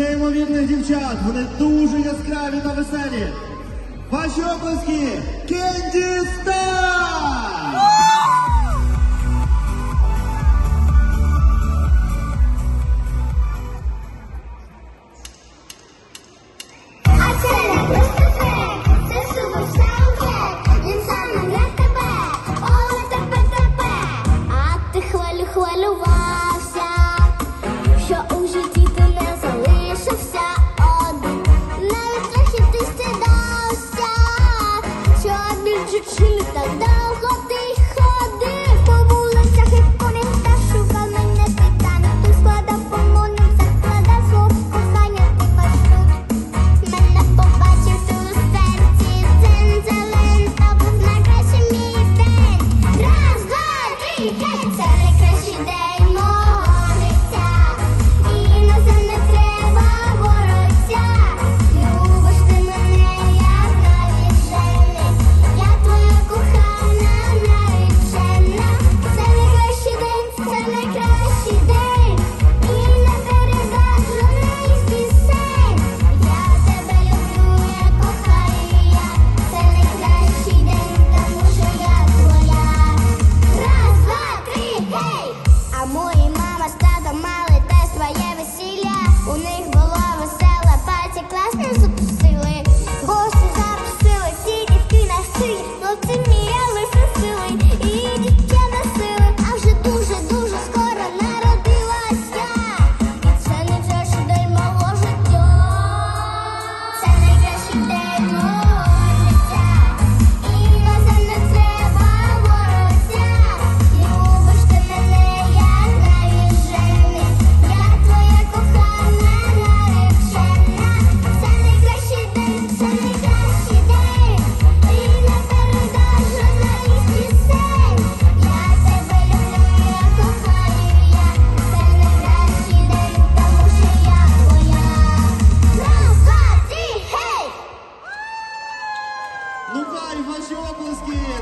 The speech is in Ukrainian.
неймовірних дівчат. Вони дуже яскраві та веселі. Ваші обласки Кенді Стар! же чили тогда Una ваші обласки.